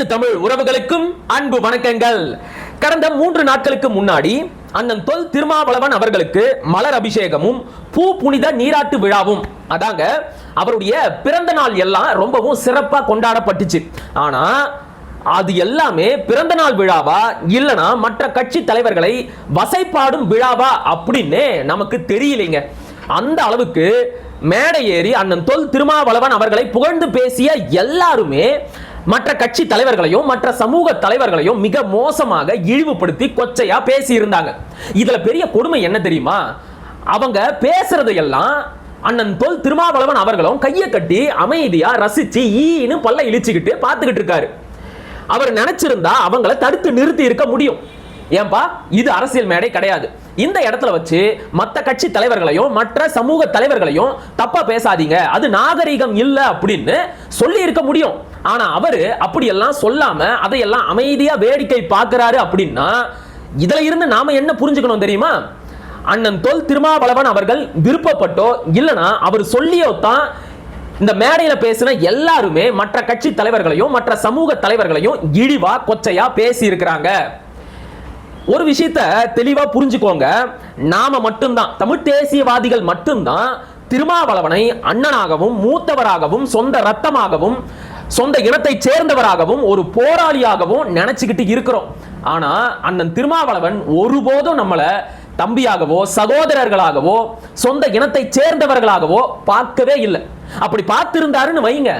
அனைத்து தமிழ் உறவுகளுக்கும் அன்பு வணக்கங்கள். கடந்த மூன்று நாட்களுக்கு முன்னாடி அண்ணன் தொல் திருமாவளவன் அவர்களுக்கு மலர் அபிஷேகமும் பூ புனித நீராட்டு விழாவும் அதாங்க அவருடைய பிறந்த நாள் எல்லாம் ரொம்பவும் சிறப்பாக கொண்டாடப்பட்டுச்சு. ஆனா அது எல்லாமே பிறந்த நாள் விழாவா இல்லனா மற்ற கட்சி தலைவர்களை வசைப்பாடும் விழாவா அப்படின்னு நமக்கு தெரியலைங்க. அந்த அளவுக்கு மேடை ஏறி அண்ணன் தொல் திருமாவளவன் அவர்களை புகழ்ந்து பேசிய எல்லாருமே மற்ற கட்சி தலைவர்களையும் மற்ற சமூக தலைவர்களையும் மிக மோசமாக இழிவுபடுத்தி கொச்சையா பேசி இருந்தாங்க இதுல பெரிய கொடுமை என்ன தெரியுமா? அவங்க பேசுறதையெல்லாம் அண்ணன் தோல் திருமாவளவன் அவர்களும் கையை கட்டி அமைதியா ரசிச்சு ஈன்னு பல்ல இழிச்சுக்கிட்டு பார்த்துக்கிட்டு இருக்காரு. அவர் நினைச்சிருந்தா அவங்கள தடுத்து நிறுத்தி இருக்க முடியும். ஏன்பா? இது அரசியல் மேடை கிடையாது. இந்த இடத்துல வச்சு மற்ற கட்சி தலைவர்களையும் மற்ற சமூக தலைவர்களையும் தப்பா பேசாதீங்க. அது நாகரீகம் இல்லை அப்படின்னு சொல்லி இருக்க முடியும். ஆனா அவரு அப்படியெல்லாம் சொல்லாம அதையெல்லாம் அமைதியா வேடிக்கை பார்க்கறாரு அப்படின்னா இதுல இருந்து நாம என்ன புரிஞ்சுக்கணும் தெரியுமா? அண்ணன் தொல் திருமாவளவன் அவர்கள் விருப்பப்பட்டோ இல்லனா அவர் சொல்லியோ தான் இந்த மேடையில பேசின எல்லாருமே மற்ற கட்சி தலைவர்களையும் மற்ற சமூக தலைவர்களையும் இழிவா கொச்சையா பேசி இருக்கிறாங்க ஒரு விஷயத்த தெளிவா புரிஞ்சுக்கோங்க. நாம மட்டும்தான் தமிழ் தேசியவாதிகள் மட்டும்தான் திருமாவளவனை அண்ணனாகவும் மூத்தவராகவும் சொந்த ரத்தமாகவும் சொந்த இனத்தை சேர்ந்தவராகவும் ஒரு போராளியாகவும் நினைச்சுக்கிட்டு இருக்கிறோம். ஆனா அண்ணன் திருமாவளவன் ஒருபோதும் நம்மள தம்பியாகவோ சகோதரர்களாகவோ சொந்த இனத்தை சேர்ந்தவர்களாகவோ பார்க்கவே இல்லை. அப்படி பார்த்திருந்தாருன்னு வைங்க.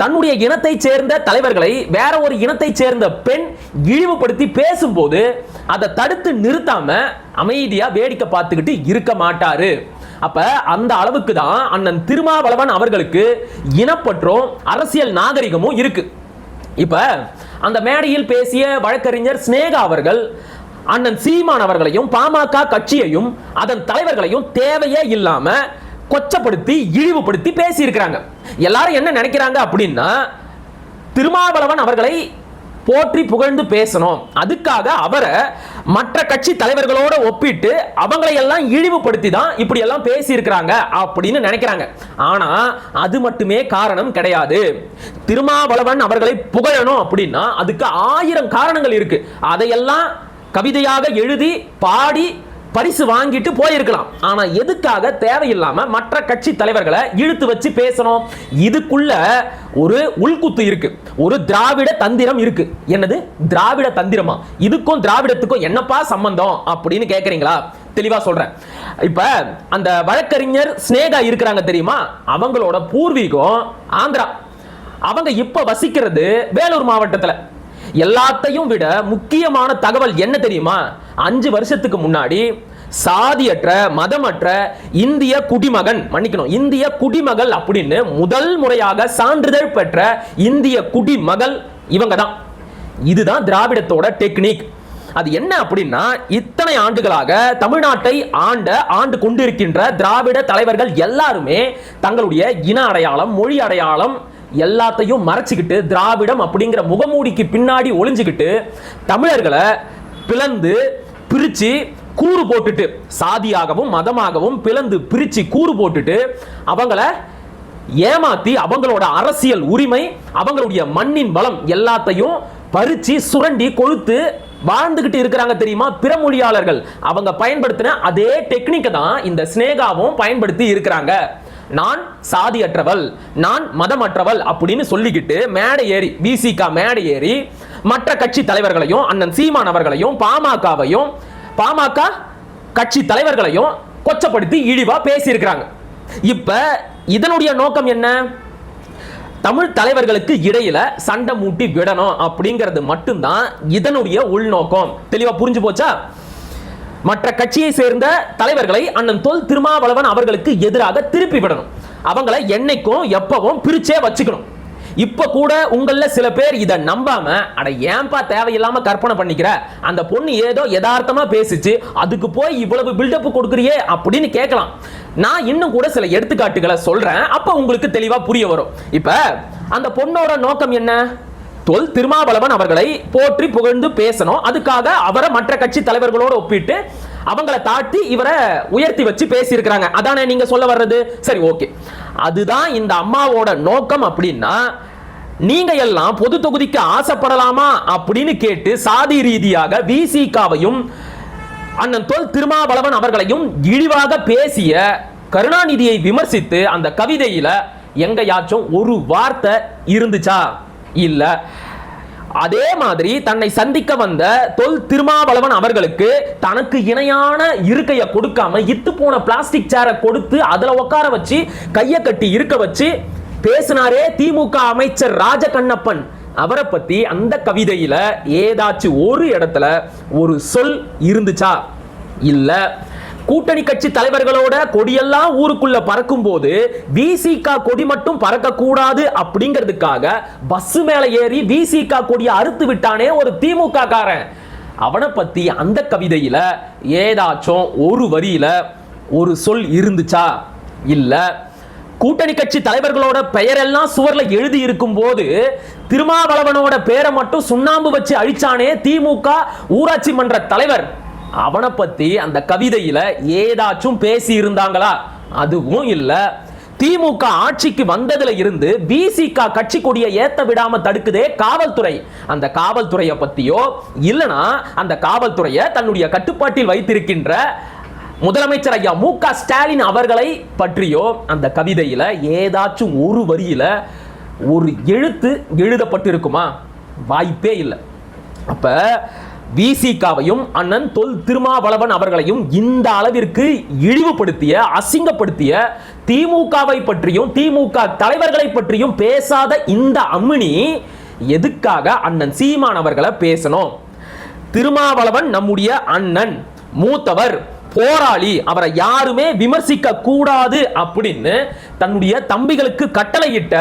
தன்னுடைய இனத்தை சேர்ந்த தலைவர்களை வேற ஒரு இனத்தை சேர்ந்த பெண் இழிவுபடுத்தி பேசும்போது அதை தடுத்து நிறுத்தாம அமைதியா வேடிக்கை பார்த்துக்கிட்டு இருக்க மாட்டாரு. அப்ப அந்த அளவுக்கு தான் அண்ணன் திருமாவளவன் அவர்களுக்கு இனப்பற்றும் அரசியல் நாகரிகமும் இருக்கு. இப்ப அந்த மேடையில் பேசிய வழக்கறிஞர் சினேகா அவர்கள் அண்ணன் சீமான் அவர்களையும் பாமக கட்சியையும் அதன் தலைவர்களையும் தேவையே இல்லாம கொச்சப்படுத்தி இழிவுபடுத்தி பேசியிருக்கிறாங்க. எல்லாரும் என்ன நினைக்கிறாங்க அப்படின்னா திருமாவளவன் அவர்களை போற்றி புகழ்ந்து பேசணும். அதுக்காக அவரை மற்ற கட்சி தலைவர்களோட ஒப்பிட்டு அவங்களை எல்லாம் இழிவுபடுத்தி தான் இப்படி எல்லாம் பேசியிருக்கிறாங்க அப்படின்னு நினைக்கிறாங்க. ஆனா அது மட்டுமே காரணம் கிடையாது. திருமாவளவன் அவர்களை புகழணும் அப்படின்னா அதுக்கு ஆயிரம் காரணங்கள் இருக்கு. அதையெல்லாம் கவிதையாக எழுதி பாடி பரிசு வாங்கிட்டு போயிருக்கலாம். ஆனா எதுக்காக தேவையில்லாம மற்ற கட்சி தலைவர்களை இழுத்து வச்சு பேசணும்? இதுக்குள்ள ஒரு உள்குத்து இருக்கு. ஒரு திராவிட தந்திரம் இருக்கு. என்னது? திராவிட தந்திரமா? இதுக்கும் திராவிடத்துக்கும் என்னப்பா சம்பந்தம்? அப்படின்னு கேக்குறீங்களா? தெளிவா சொல்றேன். இப்ப அந்த வழக்கறிஞர் ஸ்னேகா இருக்கிறாங்க தெரியுமா? அவங்களோட பூர்வீகம் ஆந்திரா. அவங்க இப்ப வசிக்கிறது வேலூர் மாவட்டத்துல. எல்லாத்தையும் விட முக்கியமான தகவல் என்ன தெரியுமா? அஞ்சு வருஷத்துக்கு முன்னாடி சாதியற்ற மதமற்ற இந்திய குடிமகன் மன்னிக்கணும் இந்திய குடிமகள் அப்படின்னு முதல் முறையாக சான்றிதழ் பெற்ற இந்திய குடிமகள் இவங்க தான் இதுதான் திராவிடத்தோட டெக்னிக். அது என்ன அப்படின்னா இத்தனை ஆண்டுகளாக தமிழ்நாட்டை ஆண்ட ஆண்டு கொண்டிருக்கின்ற திராவிட தலைவர்கள் எல்லாருமே தங்களுடைய இன அடையாளம் மொழி அடையாளம் எல்லாத்தையும் மறைச்சிக்கிட்டு திராவிடம் அப்படிங்கிற முகமூடிக்கு பின்னாடி ஒளிஞ்சுக்கிட்டு தமிழர்களை பிளந்து பிரித்து கூறு போட்டுட்டு சாதியாகவும் மதமாகவும் பிளந்து பிரித்து கூறு போட்டுட்டு அவங்கள ஏமாத்தி அவங்களோட அரசியல் உரிமை அவங்களுடைய மண்ணின் வளம் எல்லாத்தையும் பறிச்சு சுரண்டி கொழுத்து வாழ்ந்துகிட்டு இருக்கிறாங்க தெரியுமா? பிற மொழியாளர்கள். அவங்க பயன்படுத்தின அதே டெக்னிக்கை தான் இந்த ஸ்னேகாவும் பயன்படுத்தி இருக்கிறாங்க. நான் சாதியற்றவள் நான் மதமற்றவள் அப்படின்னு சொல்லிக்கிட்டு மேடை ஏறி பிசிகா மேடை ஏறி மற்ற கட்சி தலைவர்களையும் அண்ணன் சீமான் அவர்களையும் பாமகவையும் பாமக கட்சி தலைவர்களையும் கொச்சப்படுத்தி இழிவா பேசியிருக்கிறாங்க. இப்ப இதனுடைய நோக்கம் என்ன? தமிழ் தலைவர்களுக்கு இடையில சண்டை மூட்டி விடணும் அப்படிங்கிறது மட்டும்தான் இதனுடைய உள்நோக்கம். தெளிவா புரிஞ்சு போச்சா? மற்ற கட்சியை சேர்ந்த தலைவர்களை அண்ணன் தொல் திருமாவளவன் அவர்களுக்கு எதிராக திருப்பி விடணும். அவங்கள என்னைக்கும் எப்பவும் பிரிச்சே வச்சுக்கணும். இப்ப கூட உங்கள சில பேர் இதை நம்பாம அட ஏன்பா தேவையில்லாம கற்பனை பண்ணிக்கிற? அந்த பொண்ணு ஏதோ யதார்த்தமா பேசிச்சு அதுக்கு போய் இவ்வளவு பில்டப் கொடுக்குறியே அப்படின்னு கேட்கலாம். நான் இன்னும் கூட சில எடுத்துக்காட்டுகளை சொல்றேன். அப்ப உங்களுக்கு தெளிவா புரிய வரும். இப்ப அந்த பொண்ணோட நோக்கம் என்ன? தொல் திருமாவளவன் அவர்களை போற்றி புகழ்ந்து பேசணும். அதுக்காக அவரை மற்ற கட்சி தலைவர்களோடு ஒப்பிட்டு அவங்கள தாட்டி இவரை உயர்த்தி வச்சு பேசியிருக்கிறாங்க. அதானே நீங்க சொல்ல வர்றது? சரி ஓகே. அதுதான் இந்த அம்மாவோட நோக்கம் அப்படின்னா நீங்க எல்லாம் பொது தொகுதிக்கு ஆசைப்படலாமா அப்படின்னு கேட்டு சாதி ரீதியாக விசிகாவையும் அண்ணன் தொல் திருமாவளவன் அவர்களையும் இழிவாக பேசிய கருணாநிதியை விமர்சித்து அந்த கவிதையில எங்கயாச்சும் ஒரு வார்த்தை இருந்துச்சா? இல்லை. அதே மாதிரி தன்னை சந்திக்க வந்த தொல் திருமாவளவன் அவர்களுக்கு தனக்கு இணையான இருக்கையை கொடுக்காம இத்து போன பிளாஸ்டிக் சேரை கொடுத்து அதில் உட்கார வச்சு கையை கட்டி இருக்க வச்சு பேசினாரே திமுக அமைச்சர் ராஜகண்ணப்பன். அவரை பத்தி அந்த கவிதையில ஏதாச்சும் ஒரு இடத்துல ஒரு சொல் இருந்துச்சா? இல்லை. கூட்டணி கட்சி தலைவர்களோட கொடியெல்லாம் ஊருக்குள்ள பறக்கும் போது விசிகா கொடி மட்டும் பறக்க கூடாது அப்படிங்கிறதுக்காக பஸ் மேல ஏறி விசிகா கொடியை அறுத்து விட்டானே ஒரு திமுக காரன் அவனை பத்தி அந்த கவிதையில ஏதாச்சும் ஒரு வரியில ஒரு சொல் இருந்துச்சா? இல்ல. கூட்டணி கட்சி தலைவர்களோட பெயரெல்லாம் சுவர்ல எழுதி இருக்கும் போது திருமாவளவனோட பேரை மட்டும் சுண்ணாம்பு வச்சு அழிச்சானே திமுக ஊராட்சி மன்ற தலைவர். அவனை பத்தி அந்த கவிதையில ஏதாச்சும் பேசி இருந்தாங்களா அதுவும் இல்ல. திமுக ஆட்சிக்கு வந்ததுல இருந்து பிசிக கட்சி கொடியை ஏத்த விடாம தடுக்குதே காவல்துறை. அந்த காவல்துறையை பத்தியோ இல்லனா அந்த காவல்துறையை தன்னுடைய கட்டுப்பாட்டில் வைத்திருக்கின்ற முதலமைச்சர் ஐயா மு க ஸ்டாலின் அவர்களை பற்றியோ அந்த கவிதையில ஏதாச்சும் ஒரு வரியில ஒரு எழுத்து எழுதப்பட்டிருக்குமா? வாய்ப்பே இல்லை. அப்ப விசிகாவையும் அண்ணன் தொல் திருமாவளவன் அவர்களையும் இந்த அளவிற்கு இழிவுபடுத்திய அசிங்கப்படுத்திய திமுகவை பற்றியும் திமுக தலைவர்களை பற்றியும் பேசாத இந்த அம்மினி எதுக்காக அண்ணன் சீமான் அவர்களை பேசணும்? திருமாவளவன் நம்முடைய அண்ணன் மூத்தவர். போராளி அவரை யாருமே விமர்சிக்க கூடாது அப்படின்னு தன்னுடைய தம்பிகளுக்கு கட்டளையிட்ட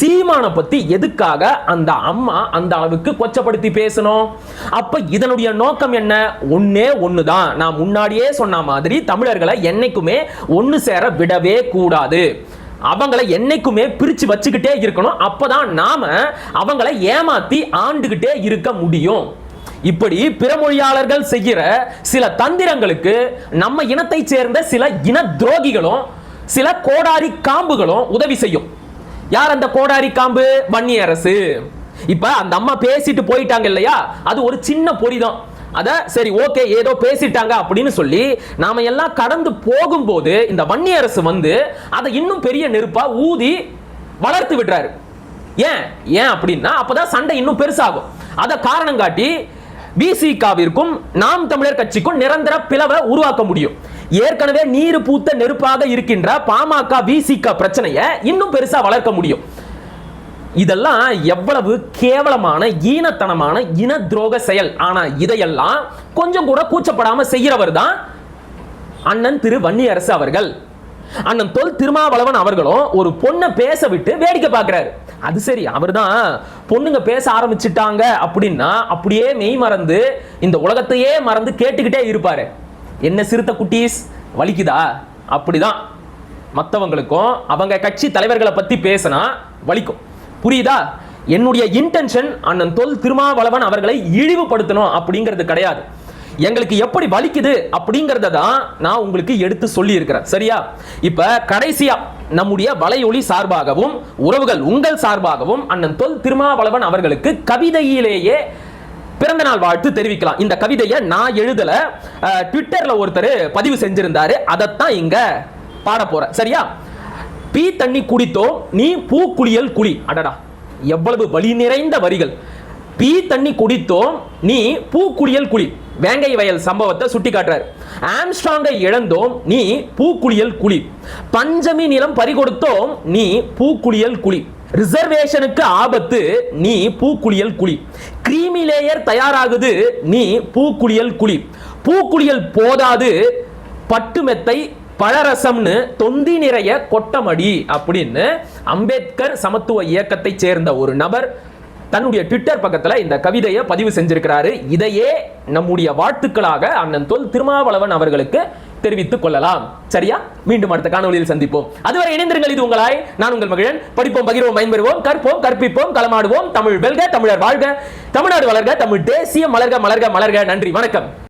சீமானை பத்தி எதுக்காக அந்த அம்மா அந்த அளவுக்கு கொச்சப்படுத்தி பேசணும்? அப்ப இதனுடைய நோக்கம் என்ன? ஒன்னே ஒண்ணுதான். நான் முன்னாடியே சொன்ன மாதிரி தமிழர்களை என்னைக்குமே ஒன்னு சேர விடவே கூடாது. அவங்கள என்னைக்குமே பிரிச்சு வச்சுக்கிட்டே இருக்கணும். அப்பதான் நாம அவங்கள ஏமாத்தி ஆண்டுகிட்டே இருக்க முடியும். இப்படி பிறமொழியாளர்கள் செய்கிற சில தந்திரங்களுக்கு நம்ம இனத்தை சேர்ந்த சில இன துரோகிகளும் சில கோடாரி காம்புகளும் உதவி செய்யும். யார் அந்த கோடாரி காம்பு? வன்னி அரசு. இப்ப அந்த அம்மா பேசிட்டு போயிட்டாங்க இல்லையா? அது ஒரு சின்ன பொறிதான் அத சரி ஓகே ஏதோ பேசிட்டாங்க அப்படின்னு சொல்லி நாம எல்லாம் கடந்து போகும்போது இந்த வன்னி அரசு வந்து அதை இன்னும் பெரிய நெருப்பா ஊதி வளர்த்து விடுறாரு. ஏன்? ஏன் அப்படின்னா அப்பதான் சண்டை இன்னும் பெருசாகும். அதை காரணம் காட்டி பிசிகாவிற்கும் நாம் தமிழர் கட்சிக்கும் நிரந்தர பிளவை உருவாக்க முடியும். ஏற்கனவே நீர் பூத்த நெருப்பாக இருக்கின்ற பாமக பிசிக பிரச்சனையை இன்னும் பெருசா வளர்க்க முடியும். இதெல்லாம் எவ்வளவு கேவலமான ஈனத்தனமான இன துரோக செயல். ஆனா இதையெல்லாம் கொஞ்சம் கூட கூச்சப்படாம செய்கிறவர் தான் அண்ணன் திரு வன்னியரசு அவர்கள். அண்ணன் தொல் திருமாவளவன் அவர்களும் ஒரு பொண்ணை பேச விட்டு வேடிக்கை பார்க்கிறாரு. அது சரி அவர்தான் பொண்ணுங்க பேச ஆரம்பிச்சிட்டாங்க அப்படின்னா அப்படியே மெய் மறந்து இந்த உலகத்தையே மறந்து கேட்டுக்கிட்டே இருப்பாரு. என்ன சிறுத்தை குட்டீஸ்? வலிக்குதா? அப்படிதான். மற்றவங்களுக்கும் அவங்க கட்சி தலைவர்களை பத்தி பேசினா வலிக்கும். புரியுதா? என்னுடைய இன்டென்ஷன் அண்ணன் தொல் திருமாவளவன் அவர்களை இழிவுபடுத்தணும் அப்படிங்கிறது கிடையாது. எங்களுக்கு எப்படி வலிக்குது அப்படிங்கறத தான் நான் உங்களுக்கு எடுத்து சொல்லி இருக்கிறேன் சரியா? இப்ப கடைசியா நம்முடைய வலையொலி சார்பாகவும் உறவுகள் உங்கள் சார்பாகவும் அண்ணன் தொல் திருமாவளவன் அவர்களுக்கு கவிதையிலேயே பிறந்த நாள் வாழ்த்து தெரிவிக்கலாம். இந்த கவிதையை நான் எழுதல ட்விட்டர்ல ஒருத்தர் பதிவு செஞ்சிருந்தாரு. அதைத்தான் இங்க பாட போறேன். சரியா? பீ தண்ணி குடித்தோம் நீ பூ குளியல் குழி அடடா எவ்வளவு வலி நிறைந்த வரிகள். பீ தண்ணி குடித்தோம் நீ பூ குளியல் குழி வேங்கை வயல் சம்பவத்தை சுட்டி காட்டுறார். ஆம்ஸ்ட்ராங்கை இழந்தோம் நீ பூக்குளியல் குழி. பஞ்சமி நிலம் பறிகொடுத்தோம் நீ பூக்குளியல் குழி. ரிசர்வேஷனுக்கு ஆபத்து நீ பூக்குளியல் குழி. கிரீமி லேயர் தயாராகுது நீ பூக்குளியல் குழி. பூக்குளியல் போதாது பட்டு மெத்தை பழரசம்னு தொந்தி நிறைய கொட்டமடி அப்படின்னு அம்பேத்கர் சமத்துவ இயக்கத்தை சேர்ந்த ஒரு நபர் தன்னுடைய ட்விட்டர் பக்கத்துல இந்த கவிதையை பதிவு செஞ்சிருக்கிறாரு. இதையே நம்முடைய வாழ்த்துக்களாக அண்ணன் தொல் திருமாவளவன் அவர்களுக்கு தெரிவித்துக் கொள்ளலாம். சரியா? மீண்டும் அடுத்த காணொலியில் சந்திப்போம். அதுவரை இணைந்திருங்கள் இது உங்களாய். நான் உங்கள் மகிழன். படிப்போம் பகிர்வோம் பயன்பெறுவோம் கற்போம் கற்பிப்போம் களமாடுவோம். தமிழ் வெல்க தமிழர் வாழ்க. தமிழ்நாடு வளர்க தமிழ் தேசிய மலர்க மலர்க மலர்க. நன்றி வணக்கம்.